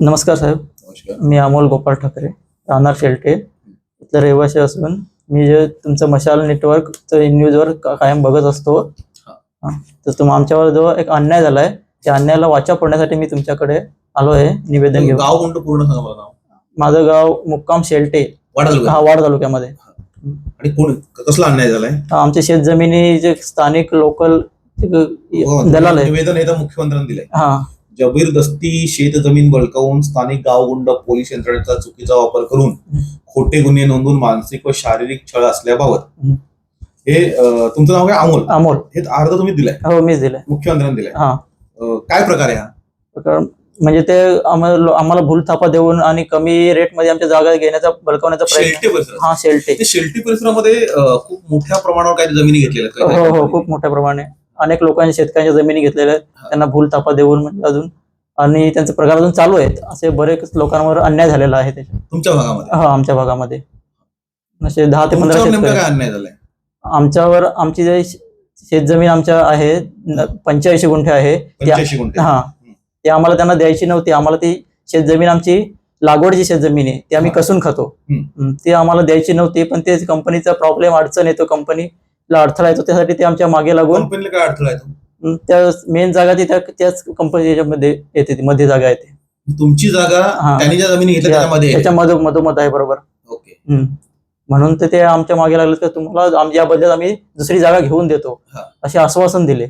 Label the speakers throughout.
Speaker 1: नमस्कार साहेब. मी अमोल गोपाळ ठाकरे राहणार शेलटे. इथलं रहिवासी असून मी जे तुमचं मशाल नेटवर्क न्यूजवर कायम बघत असतो.
Speaker 2: हा.
Speaker 1: हा. तर तुम आमच्यावर जो एक अन्याय झालाय त्या अन्यायाला वाचा फोडण्यासाठी मी तुमच्याकडे आलो आहे. निवेदन घेऊन.
Speaker 2: गाव कोणतं? पूर्ण सांगा
Speaker 1: माझं गाव मुक्काम शेलटे.
Speaker 2: वाढ
Speaker 1: हा वाड तालुक्यामध्ये.
Speaker 2: आणि कोण कसला अन्याय झालाय?
Speaker 1: आमच्या शेत जमिनी जे स्थानिक लोकल दलाल आहे.
Speaker 2: निवेदन हे तर मुख्यमंत्र्यांनी दिलंय.
Speaker 1: हा.
Speaker 2: जबरदस्ती शेत जमीन बळकावून स्थानिक गावगुंड पोलीस यंत्रणेचा चुकीचा वापर करून खोटे गुन्हे नोंदवून मानसिक व शारीरिक छळ असल्याबाबत. हे तुमचं नाव काय? अमोल.
Speaker 1: अमोल.
Speaker 2: हे अर्ज तुम्ही दिलाय.
Speaker 1: हो मीच दिलंय.
Speaker 2: मुख्यमंत्र्यांनी दिलाय.
Speaker 1: हा.
Speaker 2: काय प्रकार आहे हा?
Speaker 1: म्हणजे ते आम्हाला आम्हाला भूलथापा देऊन आणि कमी रेटमध्ये आमच्या जागा घेण्याचा बळकवण्याचा प्रयत्न
Speaker 2: शेलटे परिसर
Speaker 1: हा शेलटे.
Speaker 2: शेलटी परिसरामध्ये खूप मोठ्या प्रमाणावर काही जमिनी घेतलेल्या.
Speaker 1: हो हो खूप मोठ्या प्रमाणे. अनेक लोकांनी शेतकऱ्यांच्या जमिनी घेतलेल्या आहेत. त्यांना भूलथापा देऊन म्हणजे अजून. आणि त्यांचे प्रकार अजून चालू आहेत. असे बरेच लोकांवर अन्याय झालेला आहे त्याच्या
Speaker 2: तुमच्या भागामध्ये?
Speaker 1: हा आमच्या भागामध्ये. असे दहा ते पंधरा शेतकरी.
Speaker 2: काय अन्याय झालाय?
Speaker 1: आमच्यावर आमची जे शेतजमीन आमच्या आहे पंच्याऐंशी गुंठे आहे हा. ते आम्हाला त्यांना द्यायची नव्हती. आम्हाला ती शेतजमीन आमची लागवडची शेतजमीन आहे. ती आम्ही. कसून खातो. ती आम्हाला द्यायची नव्हती पण ते कंपनीचा प्रॉब्लेम अडचण येतो कंपनीला अडथळा येतो त्यासाठी ते आमच्या मागे लागून
Speaker 2: कंपनीला काय अडथळा आहे तो?
Speaker 1: हम्म, त्या मेन जागा ती त्या त्याच कंपनीच्या येते ती मध्ये जागा येते
Speaker 2: तुमची जागा
Speaker 1: हा.
Speaker 2: त्यांनी ज्या जमिनी घेतल्या त्याच्यामध्ये आहे.
Speaker 1: त्याच्या मधो मधोमध आहे बरोबर
Speaker 2: ओके
Speaker 1: हम्म. म्हणून तर ते आमच्या मागे लागले तर तुम्हाला आम- याबद्दल आम्ही दुसरी जागा घेऊन देतो
Speaker 2: हा.
Speaker 1: असे आश्वासन दिले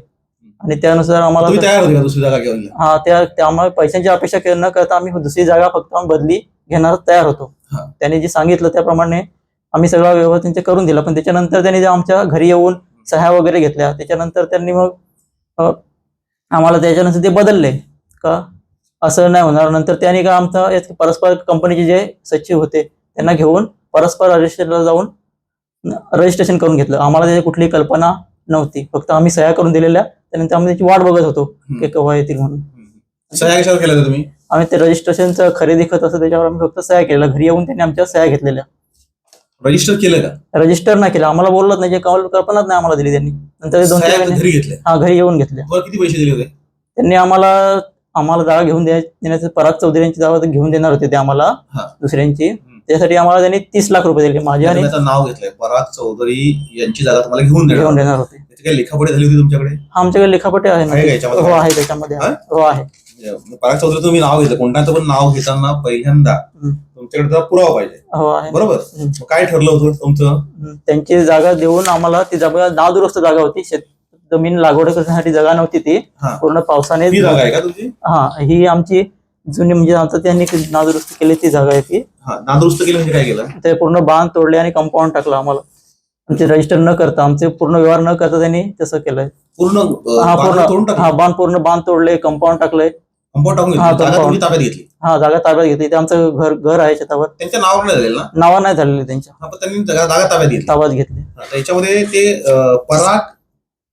Speaker 1: आणि त्यानुसार आम्हाला
Speaker 2: तुम्ही तयार होते का दुसरी जागा
Speaker 1: हा त्या त्यामुळे पैशांची अपेक्षा के- न करता आम्ही दुसरी जागा फक्त आम्ही बदली घेणार तयार होतो
Speaker 2: हा.
Speaker 1: त्यांनी जे सांगितलं त्याप्रमाणे आम्ही सगळा व्यवहार त्यांचे करून दिला. पण त्याच्यानंतर त्यांनी आमच्या घरी येऊन सह्या वगैरे घेतल्या. त्याच्यानंतर त्यांनी मग आम्हाला त्याच्यानंतर ते बदलले. का? असं नाही होणार. नंतर त्यांनी का आमचा परस्पर कंपनीचे जे सचिव होते त्यांना घेऊन परस्पर रजिस्टरला जाऊन रजिस्ट्रेशन करून घेतलं. आम्हाला त्याची कुठली कल्पना नव्हती. फक्त आम्ही सह्या करून दिलेल्या. त्यानंतर आम्ही त्याची वाट बघत होतो की केव्हा येतील म्हणून.
Speaker 2: सह्या कशावर केल्या तुम्ही?
Speaker 1: आम्ही ते रजिस्ट्रेशनचं खरेदी खत असं त्याच्यावर आम्ही फक्त सह्या केल्या घरी येऊन त्यांनी आमच्या सह्या घेतलेल्या.
Speaker 2: रजिस्टर केलं का?
Speaker 1: रजिस्टर नाही केलं. आम्हाला बोललंच नाही. जे कल- कल्पनाच नाही आम्हाला दिली त्यांनी. नंतर दोन महिने
Speaker 2: घरी घेतल्या?
Speaker 1: हा घरी येऊन
Speaker 2: तुम्हाला किती पैसे दिले होते?
Speaker 1: त्यांनी आम्हाला आम्हाला जागा घेऊन द्या- देण्याचं पराग चौधरी यांची जागा घेऊन देणार होते ते आम्हाला.
Speaker 2: हा.
Speaker 1: दुसऱ्यांची. त्यासाठी आम्हाला त्यांनी तीस लाख रुपये दिले. माझे आणि
Speaker 2: त्याचं नाव घेतलंय. पराग चौधरी यांची जागा तुम्हाला घेऊन देणार
Speaker 1: घेऊन देणार होते.
Speaker 2: त्याची काही लेखापडे झाली होती तुमच्याकडे?
Speaker 1: आमच्याकडे लेखापटे आहे
Speaker 2: आहे का
Speaker 1: ना
Speaker 2: याच्यामध्ये?
Speaker 1: हो आहे त्याच्यामध्ये. हो? आहे.
Speaker 2: म्हणजे पराग चौधरी तुम्ही नाव घेतलं. कोणत्याचं पण नाव घेताना पहिल्यांदा
Speaker 1: हम्म.
Speaker 2: तुमच्याकडे पुरावा पाहिजे.
Speaker 1: हो
Speaker 2: बरोबर? काय ठरलं होतं तुमचं.
Speaker 1: त्यांची जागा देऊन आम्हाला ती जागा नावदुरुस्त जागा होती. शेत जमीन लागवड करण्यासाठी जागा नव्हती ती. पूर्ण पावसाने
Speaker 2: ही जागा आहे का तुमची?
Speaker 1: हा ही आमची जुनी म्हणजे आता त्यांनी नादुरुस्त केली ती जागा आहे ती.
Speaker 2: हा नादुरुस्त केली म्हणजे काय केलं?
Speaker 1: ते पूर्ण बांध तोडले आणि कंपाऊंड टाकलं आम्हाला. आमचे रजिस्टर न करता आमचे पूर्ण व्यवहार न करता त्यांनी तसं केलंय.
Speaker 2: पूर्ण
Speaker 1: हा पूर्ण. हा बांध पूर्ण बांध तोडले कंपाऊंड टाकलंय.
Speaker 2: कंपाऊंड टाकून
Speaker 1: हा,
Speaker 2: घेतली जागा
Speaker 1: compound.
Speaker 2: तुम्ही ताब्यात घेतली.
Speaker 1: हा जागा ताब्यात घेतली. ते आमचं घर घर आहे शेतावर.
Speaker 2: त्यांच्या नावावर नाही झालेलं ना?
Speaker 1: नावा नाही झालेली त्यांच्या.
Speaker 2: हा, पण त्यांनी जागा जागा ताब्यात घेतली.
Speaker 1: ताब्यात घेतली.
Speaker 2: हा, ते अं, पराग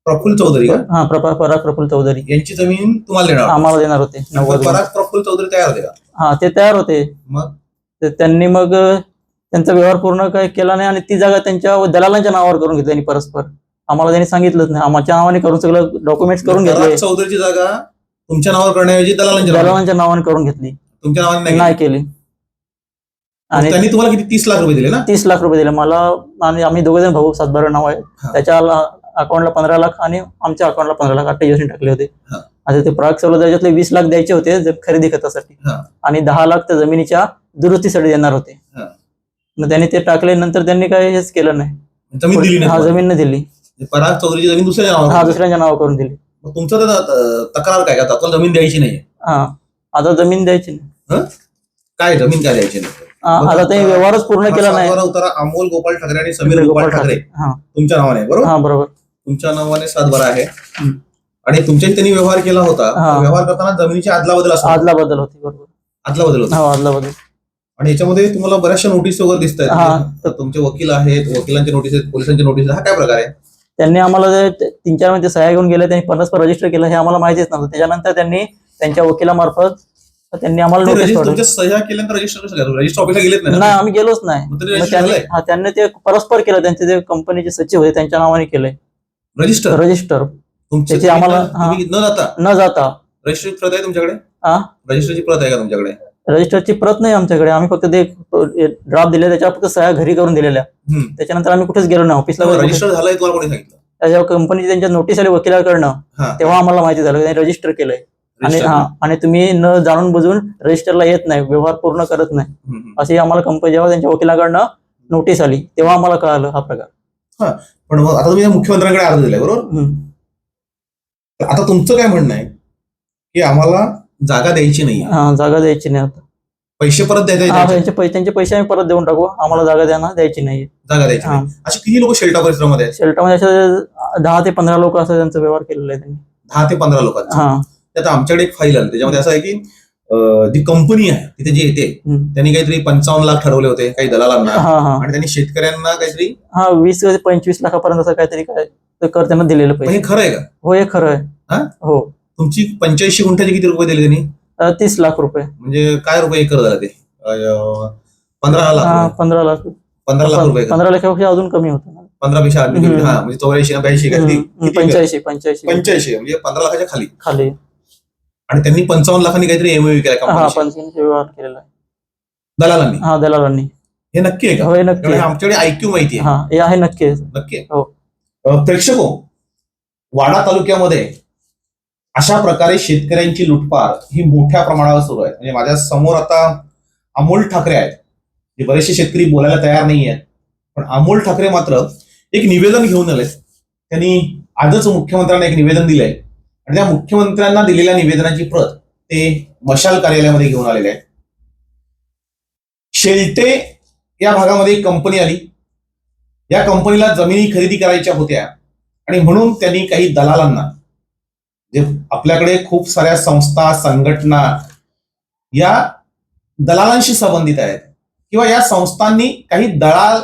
Speaker 2: प्रफुल्ल चौधरी का?
Speaker 1: हा प्रभा पराग प्रफुल्ल चौधरी.
Speaker 2: यांची जमीन तुम्हाला देणार
Speaker 1: आम्हाला देणार होते.
Speaker 2: पराग प्रफुल्ल चौधरी तयार होते का?
Speaker 1: हा ते तयार होते.
Speaker 2: मग?
Speaker 1: तर त्यांनी मग अ, त्यांचा व्यवहार पूर्ण काही केला नाही आणि ती जागा त्यांच्या दलालांच्या नावावर करून घेतली त्यांनी परस्पर. आम्हाला त्यांनी सांगितलंच नाही. आमच्या नावाने करून सगळं डॉक्युमेंट्स करून घेतले.
Speaker 2: पराग चौधरीची जागा तुमच्या नावावर करण्याऐवजी दलालांच्या नावावर.
Speaker 1: दलालांच्या नावाने करून घेतली
Speaker 2: तुमच्या नावाने नाही
Speaker 1: नाही
Speaker 2: केली.
Speaker 1: केली
Speaker 2: मग
Speaker 1: आणि
Speaker 2: त्यांनी तुम्हाला किती तीस लाख रुपये दिले ना
Speaker 1: तीस लाख रुपये दिले मला आणि आम्ही दोघे जण भाऊ सातबारा नाव आहे. त्याच्या अकाउंटला पंधरा लाख आणि आमच्या अकाउंटला पंधरा लाख अठ्ठेचाळीस टाकले होते
Speaker 2: हा.
Speaker 1: आता ते प्राग सवलत त्याच्यातले वीस लाख द्यायचे होते ज- खरेदी खतासाठी
Speaker 2: हा.
Speaker 1: आणि दहा लाख त्या जमिनीच्या दुरुस्तीसाठी देणार होते
Speaker 2: हा.
Speaker 1: मग त्यांनी ते टाकले नंतर त्यांनी काही हेच केलं नाही
Speaker 2: जमीन दिली
Speaker 1: हा. जमीन नाही दिली
Speaker 2: पराग चौधरीची जमीन दुसऱ्या
Speaker 1: हा
Speaker 2: नावावर
Speaker 1: दुसऱ्यांच्या नावावर करून दिली
Speaker 2: मग तुमचं तर तक्रार काय का जमीन द्यायची नाही
Speaker 1: हा आता जमीन द्यायची नाही.
Speaker 2: काय जमीन काय द्यायची नाही?
Speaker 1: हा,
Speaker 2: मग
Speaker 1: आता ते
Speaker 2: आता-
Speaker 1: व्यवहारच पूर्ण केला नाही.
Speaker 2: उतारा अमोल गोपाल ठाकरे आणि समीर गोपाल ठाकरे.
Speaker 1: हा.
Speaker 2: तुमच्या नावाने आहे, बरोबर?
Speaker 1: हा बरोबर.
Speaker 2: तुमच्या नावाने सातबारा आहे. आणि तुमच्याशी त्यांनी व्यवहार केला होता.
Speaker 1: हा.
Speaker 2: व्यवहार करताना जमिनीची आदला बदल असतो.
Speaker 1: आदला बदल होती बरोबर.
Speaker 2: आदला बदल होता.
Speaker 1: हा आदला बदल
Speaker 2: आणि याच्यामध्ये तुम्हाला बऱ्याचशा नोटीस वगैरे दिसत
Speaker 1: हा.
Speaker 2: आहेत तुमचे वकील आहेत वकिलांचे नोटीस आहेत पोलिसांचे नोटीस आहेत. हा काय प्रकार आहे?
Speaker 1: त्यांनी आम्हाला तीन चारमध्ये सह्या घेऊन गेले त्यांनी परस्पर रजिस्टर केलं हे आम्हाला माहितीच नव्हतं. त्याच्यानंतर त्यांनी त्यांच्या वकिलामार्फत त्यांनी आम्हाला
Speaker 2: नाही
Speaker 1: आम्ही गेलोच नाही. त्यांनी ते परस्पर केलं. त्यांचे जे कंपनीचे सचिव होते त्यांच्या नावाने केलंय.
Speaker 2: रजिस्टर
Speaker 1: रजिस्टर त्याची आम्हाला-
Speaker 2: न जाता?
Speaker 1: न जाता.
Speaker 2: रजिस्टरची प्रत आहे तुमच्याकडे?
Speaker 1: हा
Speaker 2: रजिस्टरची प्रत आहे का तुमच्याकडे?
Speaker 1: रजिस्टरची प्रत नाही आमच्याकडे. आम्ही फक्त ते ड्राफ्ट दिले त्याच्यावर फक्त सह्या घरी करून दिलेल्या. त्याच्यानंतर आम्ही कुठेच गेलो नाही ऑफिसला
Speaker 2: रजिस्टर झालंय तुम्हाला कोणी सांगितलं?
Speaker 1: त्याच्यावर कंपनीची त्यांच्या नोटीस आली वकिलाकडनं तेव्हा आम्हाला माहिती झालं त्यांनी रजिस्टर केलंय. आणि. हा आणि तुम्ही न जाणून बुजून रजिस्टरला येत नाही व्यवहार पूर्ण करत नाही. अशी आम्हाला कंपनी जेव्हा त्यांच्या वकिलाकडनं नोटीस आली तेव्हा आम्हाला कळालं हा प्रकार.
Speaker 2: पण मग आता तुम्ही मुख्यमंत्र्यांकडे अर्ज दिलाय बरोबर? आता तुमचं काय म्हणणं आहे? की आम्हाला जागा द्यायची नाही.
Speaker 1: हा जागा द्यायची नाही आता.
Speaker 2: पैसे परत द्यायचे
Speaker 1: हा, त्यांचे? पैसे त्यांचे पैसे आम्ही परत देऊन टाकू. आम्हाला जागा द्या ना द्यायची नाही.
Speaker 2: जागा द्यायची
Speaker 1: हा.
Speaker 2: नाही. असे किती लोक शेल्टा परिसरामध्ये आहेत?
Speaker 1: शेल्टरमध्ये असे दहा ते पंधरा लोक असं त्यांचा व्यवहार केलेला आहे त्यांनी.
Speaker 2: दहा ते पंधरा लोकांचे?
Speaker 1: हा.
Speaker 2: ते आता आमच्याकडे एक फाईल आली. त्याच्यामध्ये असं आहे की अं, जी कंपनी आहे तिथे जी येते
Speaker 1: हम्म.
Speaker 2: त्यांनी काहीतरी पंचावन्न लाख ठरवले होते काही दलालांना.
Speaker 1: हा हा.
Speaker 2: आणि त्यांनी शेतकऱ्यांना काहीतरी
Speaker 1: हा वीस ते पंचवीस लाखापर्यंत असं काहीतरी काय ते कर त्यांना दिलेलं
Speaker 2: पण
Speaker 1: पैसे.
Speaker 2: हे खरं आहे का?
Speaker 1: हो हे खरं
Speaker 2: हा?
Speaker 1: आहे हो.
Speaker 2: तुमची पंच्याऐंशी गुंठ्याचे किती रुपये दिले त्यांनी
Speaker 1: अं, तीस लाख रुपये
Speaker 2: म्हणजे काय रुपये एकर झाला ते अं, पंधरा लाख
Speaker 1: हा. पंधरा लाख
Speaker 2: पंधरा लाख रुपये एकर.
Speaker 1: पंधरा लाखापेक्षा अजून कमी होतं
Speaker 2: पंधरा पेक्षा आधी
Speaker 1: हम्म.
Speaker 2: हा म्हणजे चौऱ्याऐंशी ब्याऐंशी काहीतरी
Speaker 1: हम्म,
Speaker 2: किती एकर?
Speaker 1: पंच्याऐंशी पंच्याऐंशी
Speaker 2: पंच्याऐंशी म्हणजे पंधरा लाखाच्या खाली
Speaker 1: खाली
Speaker 2: आणि त्यांनी पंचावन्न लाखांनी काहीतरी एमओयू केला
Speaker 1: हा
Speaker 2: कंपनीशी.
Speaker 1: पंच्याऐंशी व्यवहार केलेला आहे
Speaker 2: दलालांनी
Speaker 1: हा दलालांनी
Speaker 2: हे नक्की आहे का
Speaker 1: होय नक्की.
Speaker 2: आमच्याकडे ऐक्यू माहिती आहे
Speaker 1: हा हे आहे नक्की.
Speaker 2: नक्की आहे.
Speaker 1: हो.
Speaker 2: अं, प्रेक्षको वाडा तालुक्यामध्ये अशा प्रकारे शेतकऱ्यांची लुटपार ही मोठ्या प्रमाणावर सुरू आहे. म्हणजे माझ्यासमोर आता अमोल ठाकरे आहेत. जे बरेचसे शेतकरी बोलायला तयार नाही आहेत पण अमोल ठाकरे मात्र एक निवेदन घेऊन आले त्यांनी आजच मुख्यमंत्र्यांना एक निवेदन दिलंय. आणि त्या मुख्यमंत्र्यांना दिलेल्या निवेदनाची प्रत ते मशाल कार्यालयामध्ये घेऊन आलेले आहेत. शेलटे या भागामध्ये एक कंपनी आली. या कंपनीला जमिनी खरेदी करायच्या होत्या. आणि म्हणून त्यांनी काही दलालांना जे आपल्याकडे खूप साऱ्या संस्था संघटना या दलालांशी संबंधित आहेत किंवा या संस्थांनी काही दलाल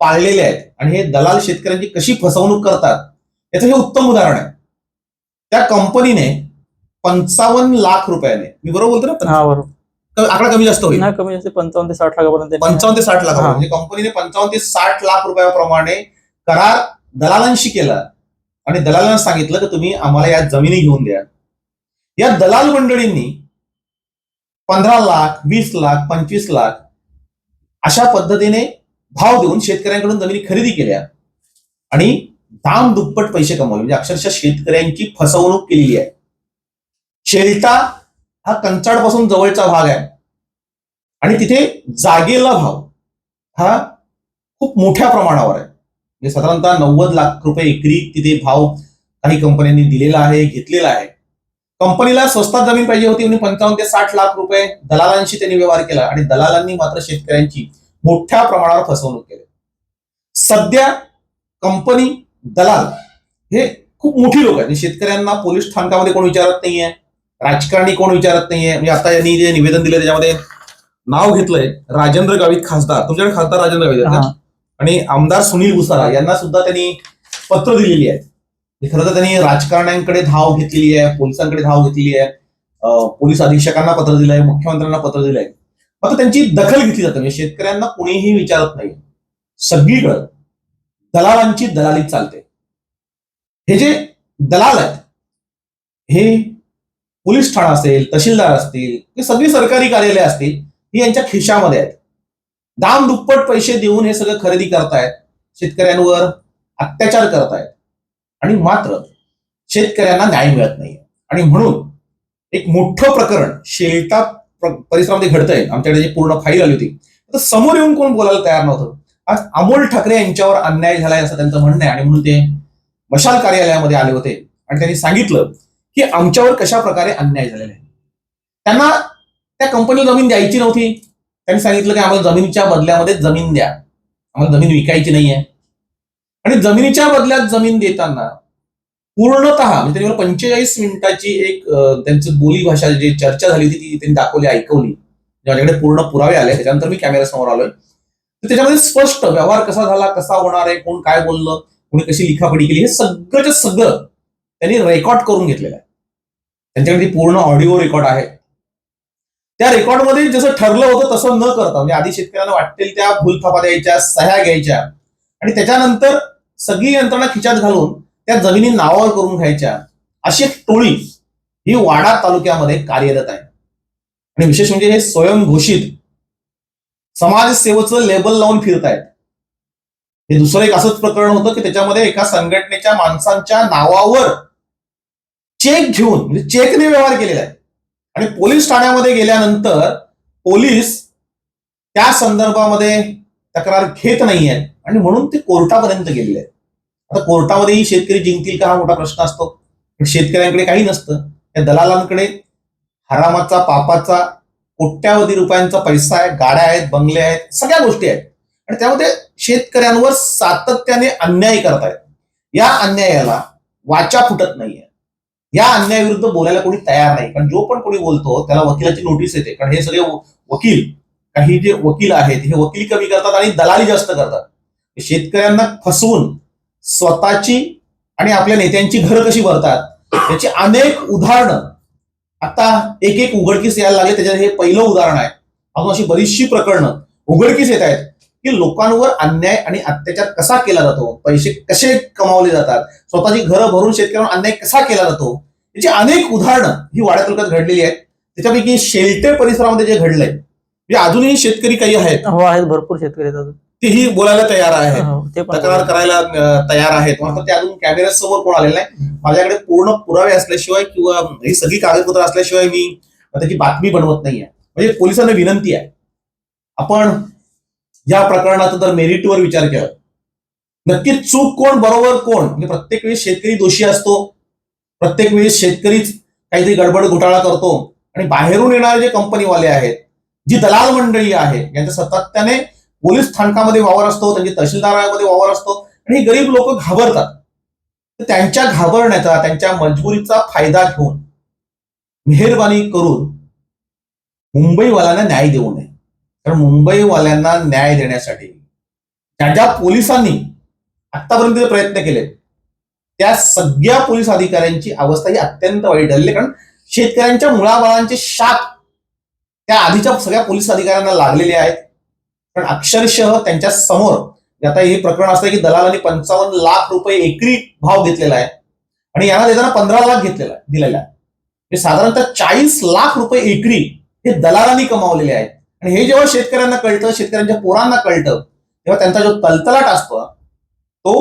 Speaker 2: पाळलेले आहेत आणि हे दलाल शेतकऱ्यांची कशी फसवणूक करतात याचं हे उत्तम उदाहरण आहे. त्या कंपनीने पंचावन्न लाख रुपयाने मी बरोबर बोलतो ना?
Speaker 1: हा बरोबर.
Speaker 2: आकडा कमी जास्त होईल.
Speaker 1: कमी जास्त पंचावन्न ते साठ लाखापर्यंत
Speaker 2: पंचावन्न ते साठ लाख. म्हणजे कंपनीने पंचावन्न ते साठ लाख रुपयाप्रमाणे करार दलालांशी केला. आणि दलालांना सांगितलं की तुम्ही आम्हाला या जमिनी घेऊन द्या. या दलाल मंडळींनी पंधरा लाख वीस लाख पंचवीस लाख अशा पद्धतीने भाव देऊन शेतकऱ्यांकडून जमिनी खरेदी केल्या. आणि दाम दुप्पट पैसे कमवले. म्हणजे अक्षरशः शेतकऱ्यांची फसवणूक केलेली आहे. शेल्टा हा कंचाडपासून जवळचा भाग आहे. आणि तिथे जागेला भाव हा खूप मोठ्या प्रमाणावर आहे. म्हणजे साधारणतः नव्वद लाख रुपये एकरी तिथे भाव काही कंपन्यांनी दिलेला आहे घेतलेला आहे. कंपनीला स्वस्तात जमीन पाहिजे होती म्हणून पंचावन्न ते साठ लाख रुपये दलालांशी त्यांनी व्यवहार केला आणि दलालांनी मात्र शेतकऱ्यांची मोठ्या प्रमाणावर फसवणूक केली. सध्या कंपनी दलाल हे खूप मोठी लोक आहेत. म्हणजे शेतकऱ्यांना पोलीस स्थानकामध्ये कोण विचारत नाहीये राजकारणी कोण विचारत नाहीये. म्हणजे आता यांनी जे निवेदन दिलं त्याच्यामध्ये नाव घेतलंय राजेंद्र गावित खासदार. तुमच्याकडे खासदार राजेंद्र गावित आणि आमदार सुनील गुसारा यांना सुद्धा त्यांनी पत्र दिलेली आहेत खरं तर त्यांनी राजकारण्यांकडे धाव घेतलेली आहे पोलिसांकडे धाव घेतलेली आहे. पोलीस अधीक्षकांना पत्र दिलंय मुख्यमंत्र्यांना पत्र दिलंय. मात्र त्यांची दखल घेतली जाते म्हणजे शेतकऱ्यांना कुणीही विचारत नाही. सगळीकडं दलालांची दलाली चालते. हे जे दलाल आहेत हे पोलीस ठाणा असेल तहसीलदार असतील हे सगळी सरकारी कार्यालय असतील ही यांच्या खिशामध्ये आहेत. दाम दुप्पट पैसे देऊन हे सगळं खरेदी करतायत शेतकऱ्यांवर अत्याचार करतायत. आणि मात्र शेतकऱ्यांना न्याय मिळत नाही आणि म्हणून एक मोठं प्रकरण शेळटा परिसरामध्ये घडतंय. आमच्याकडे जी पूर्ण फाईल आली होती. तर समोर येऊन कोण बोलायला तयार नव्हतं. आज अमोल ठाकरे यांच्यावर अन्याय झालाय असं त्यांचं म्हणणं आहे. आणि म्हणून ते मशाल कार्यालयामध्ये आले होते. आणि त्यांनी सांगितलं की आमच्यावर कशा प्रकारे अन्याय झालेला आहे. त्यांना त्या कंपनीला जमीन द्यायची नव्हती. त्यांनी सांगितलं की आम्हाला जमिनीच्या बदल्यामध्ये जमीन द्या. आम्हाला जमीन विकायची नाहीये. आणि जमिनीच्या बदल्यात जमीन देताना पूर्णतः म्हणजे त्यांनी पंचेचाळीस मिनिटाची एक त्यांची बोली भाषा जी चर्चा झाली होती ती त्यांनी दाखवली ऐकवली. माझ्याकडे पूर्ण पुरावे आले त्याच्यानंतर मी कॅमेरा समोर आलोय. तर त्याच्यामध्ये स्पष्ट व्यवहार कसा झाला कसा होणार आहे कोण काय बोललं कोणी कशी लिखापडी केली हे सगळंच्या सगळं त्यांनी रेकॉर्ड करून घेतलेलं आहे. त्यांच्याकडे पूर्ण ऑडिओ रेकॉर्ड आहे. त्या रेकॉर्डमध्ये जसं ठरलं होतं तसं न करता म्हणजे आधी शेतकऱ्यांना वाटतील त्या भूलथापा द्यायच्या सह्या घ्यायच्या. आणि त्याच्यानंतर सगळी यंत्रणा खिच्यात घालून त्या जमिनी नावावर करून घ्यायच्या. अशी एक टोळी ही वाडा तालुक्यामध्ये कार्यरत आहे. आणि विशेष म्हणजे हे स्वयंघोषित समाजसेवेचं लेबल लावून फिरतायत. हे दुसरं एक असंच प्रकरण होतं की त्याच्यामध्ये एका संघटनेच्या माणसांच्या नावावर चेक घेऊन म्हणजे चेकने व्यवहार केलेला आहे. आणि पोलीस ठाण्यामध्ये गेल्यानंतर पोलीस त्या संदर्भामध्ये तक्रार घेत नाही आहेत आणि म्हणून ते कोर्टापर्यंत गेलेले आहेत. आता कोर्टामध्येही शेतकरी जिंकतील का हा मोठा प्रश्न असतो. पण शेतकऱ्यांकडे काही नसतं. त्या दलालांकडे हरामाचा पापाचा कोट्यावधी रुपयांचा पैसा आहे गाड्या आहेत बंगले आहेत सगळ्या गोष्टी आहेत. आणि त्यामध्ये शेतकऱ्यांवर सातत्याने अन्याय करतायत. या अन्यायाला वाचा फुटत नाहीये. या अन्यायाविरुद्ध बोलायला कोणी तयार नाही. कारण जो पण कोणी बोलतो त्याला वकिलाची नोटीस येते. कारण हे सगळे वकील काही जे वकील आहेत हे वकील कमी करतात आणि दलाली जास्त करतात. शेतकऱ्यांना फसवून स्वतःची आणि आपल्या नेत्यांची घरं कशी भरतात याची अनेक उदाहरणं. आता एक एक उघडकीस यायला लागले. त्याच्यात हे पहिलं उदाहरण आहे. अजून अशी बरीचशी प्रकरणं उघडकीस येत आहेत. की लोकांवर अन्याय आणि अत्याचार कसा केला जातो? पैसे कसे कमावले जातात? स्वतःची घरं भरून शेतकऱ्यांवर अन्याय कसा केला जातो? याची अनेक उदाहरणं ही वाड्या तालुक्यात घडलेली आहेत. त्याच्यापैकी शेलटे परिसरामध्ये जे घडलंय म्हणजे अजूनही शेतकरी काही आहेत?
Speaker 1: हो आहेत. भरपूर शेतकरी अजून.
Speaker 2: तेही बोलायला तयार आहेत.
Speaker 1: हो,
Speaker 2: तक्रार करायला तयार आहेत. मात्र ते अजून कॅमेऱ्या समोर कोण आलेलं नाही. माझ्याकडे पूर्ण पुरावे असल्याशिवाय किंवा ही सगळी कागदपत्र असल्याशिवाय मी त्याची बातमी बनवत नाहीये. म्हणजे पोलिसांना विनंती आहे. आपण या प्रकरणाचा जर मेरिटवर विचार केला नक्कीच चूक कोण बरोबर कोण? म्हणजे प्रत्येक वेळी शेतकरी दोषी असतो. प्रत्येक वेळी शेतकरीच काहीतरी गडबड घोटाळा करतो. आणि बाहेरून येणारे जे कंपनीवाले आहेत जी दलाल मंडळी आहे यांच्या सातत्याने पोलीस स्थानकामध्ये वावर असतो त्यांची तहसीलदारामध्ये वावर असतो. आणि हे गरीब लोक घाबरतात. तर त्यांच्या घाबरण्याचा त्यांच्या मजबुरीचा फायदा घेऊन मेहरबानी करून मुंबईवाल्यांना न्याय देऊ नये. तर मुंबईवाल्यांना न्याय देण्यासाठी ज्या ज्या पोलिसांनी आतापर्यंत प्रयत्न केले त्या सगळ्या पोलीस अधिकाऱ्यांची अवस्था ही अत्यंत वाईट झालेली कारण शेतकऱ्यांच्या मुळाबाळांचे शाप त्या आधीच्या सगळ्या पोलीस अधिकाऱ्यांना लागलेले आहेत पण अक्षरशः त्यांच्यासमोर आता हे प्रकरण असतं की दलालांनी पंचावन्न लाख रुपये एकरी भाव घेतलेला आहे. आणि यांना देताना पंधरा लाख घेतलेला दिलेला आहे. म्हणजे साधारणतः चाळीस लाख रुपये एकरी हे दलालांनी कमावलेले आहेत. आणि हे जेव्हा शेतकऱ्यांना कळतं शेतकऱ्यांच्या पोरांना कळतं तेव्हा त्यांचा जो तलतलाट असतो तो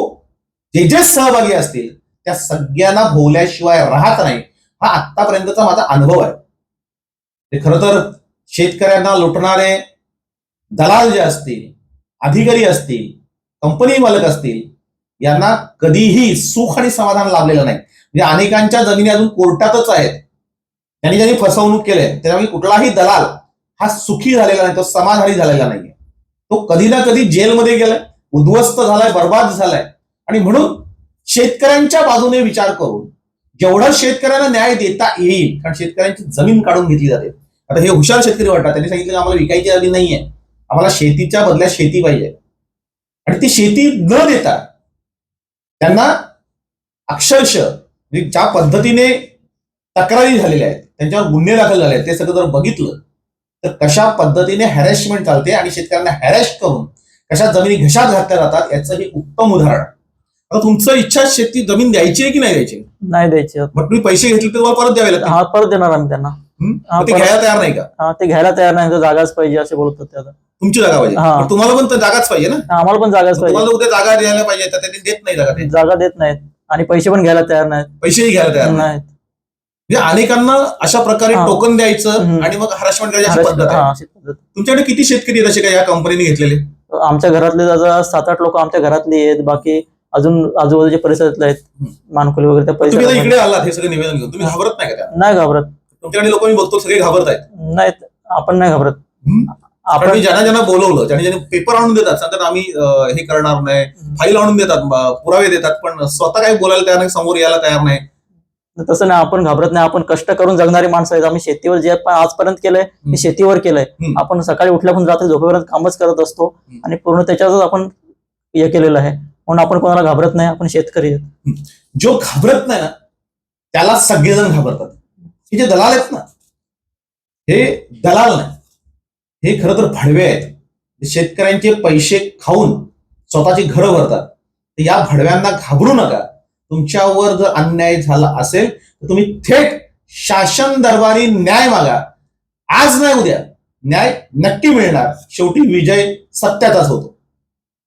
Speaker 2: जे जे सहभागी असतील त्या सगळ्यांना भोवल्याशिवाय राहत नाही हा आतापर्यंतचा माझा अनुभव आहे. ते खरं तर शेतकऱ्यांना लुटणारे दलाल जे असतील अधिकारी असतील कंपनी मालक असतील यांना कधीही सुख आणि समाधान लाभलेलं नाही. म्हणजे अनेकांच्या जमिनी अजून कोर्टातच आहेत. त्यांनी ज्यांनी फसवणूक केली त्यामुळे कुठलाही दलाल हा सुखी झालेला नाही तो समाधानी झालेला नाहीये. तो कधी ना कधी जेलमध्ये गेलाय उद्ध्वस्त झालाय बर्बाद झालाय. आणि म्हणून शेतकऱ्यांच्या बाजूने विचार करून जेवढं शेतकऱ्यांना न्याय देता येईल कारण शेतकऱ्यांची जमीन काढून घेतली जाते. आता हे हुशार शेतकरी वाटतात त्यांनी सांगितलं आम्हाला विकायची आली नाहीये. आम्हाला शेतीच्या बदल्यात शेती पाहिजे. आणि ती शेती न देता त्यांना अक्षरश म्हणजे ज्या पद्धतीने तक्रारी झालेल्या आहेत त्यांच्यावर गुन्हे दाखल झाले आहेत ते सगळं जर बघितलं तर कशा पद्धतीने हॅरेसमेंट चालते आणि शेतकऱ्यांना हॅरेस करून कशा जमिनी घशात घातल्या जातात याचं हे उत्तम उदाहरण. आता तुमचं इच्छा शेती जमीन द्यायची आहे की नाही द्यायची?
Speaker 1: नाही द्यायचे.
Speaker 2: मग तुम्ही पैसे घेतले तर तुम्हाला परत द्यावे लागतील.
Speaker 1: हा परत देणार आम्ही त्यांना.
Speaker 2: हं? ते
Speaker 1: परत-
Speaker 2: घ्यायला तयार नाही का?
Speaker 1: हा ते घ्यायला तयार नाही. तर जागाच पाहिजे असे बोलतात ते आता.
Speaker 2: तुमची जागा पाहिजे.
Speaker 1: हा.
Speaker 2: पण तुम्हाला पण तर जागाच पाहिजे ना?
Speaker 1: हा, आम्हाला पण जागाच
Speaker 2: तुम्हाला
Speaker 1: पाहिजे
Speaker 2: उद्या जागा द्यायला पाहिजे तर त्यांनी देत नाही जागा. ते
Speaker 1: जागा देत नाहीत. आणि पैसे पण घ्यायला तयार नाहीत.
Speaker 2: पैसेही घ्यायला तयार नाही
Speaker 1: नाहीत.
Speaker 2: म्हणजे अनेकांना अशा प्रकारे
Speaker 1: हा.
Speaker 2: टोकन द्यायचं
Speaker 1: हम्म.
Speaker 2: आणि मग हरासमेंट करायची अशी पद्धत आहे.
Speaker 1: अशी पद्धत.
Speaker 2: तुमच्याकडे किती शेतकरी आहेत असे काय या कंपनीने घेतलेले?
Speaker 1: आमच्या घरातले जवळ सात आठ लोक आमच्या घरातली आहेत. बाकी अजून आजूबाजूच्या परिसरातले आहेत. मानकुली वगैरे त्या
Speaker 2: तुम्ही आता
Speaker 1: परिसरात
Speaker 2: इकडे आलात हे सगळं निवेदन घेऊन. तुम्ही घाबरत नाही का
Speaker 1: नाही घाबरत.
Speaker 2: तुमच्याकडे लोक मी बघतो सगळे घाबरत आहेत.
Speaker 1: नाहीत. आपण नाही घाबरत.
Speaker 2: पण
Speaker 1: आपण
Speaker 2: मी ज्यांना ज्यांना बोलवलं ज्यांनी ज्यांनी पेपर आणून देतात सांगतात आम्ही अं, हे करणार नाही. फाईल आणून देतात ब- पुरावे देतात पण स्वतः काही बोलायला तयार नाही समोर यायला तयार नाही.
Speaker 1: तसं नाही आपण घाबरत नाही. आपण कष्ट करून जगणारी माणसं आहेत. आम्ही शेतीवर जे आपण आजपर्यंत केलंय ते शेतीवर केलंय. आपण सकाळी उठल्यापासून रात्री झोपेपर्यंत कामच करत असतो. आणि पूर्ण त्याच्यातच आपण हे केलेलं आहे. म्हणून आपण कोणाला घाबरत नाही आपण शेतकरी
Speaker 2: जो घाबरत नाही ना त्याला सगळेजण घाबरतात. हे जे दलाल आहेत ना हे दलाल नाही. हे खरं तर भडवे आहेत. शेतकऱ्यांचे पैसे खाऊन स्वतःची घरं भरतात. या भडव्यांना घाबरू नका. तुमच्यावर जर अन्याय झाला असेल तर तुम्ही थेट शासन दरबारी न्याय मागा. आज नाही उद्या. न्याय नक्की मिळणार. शेवटी विजय सत्याचाच होतो.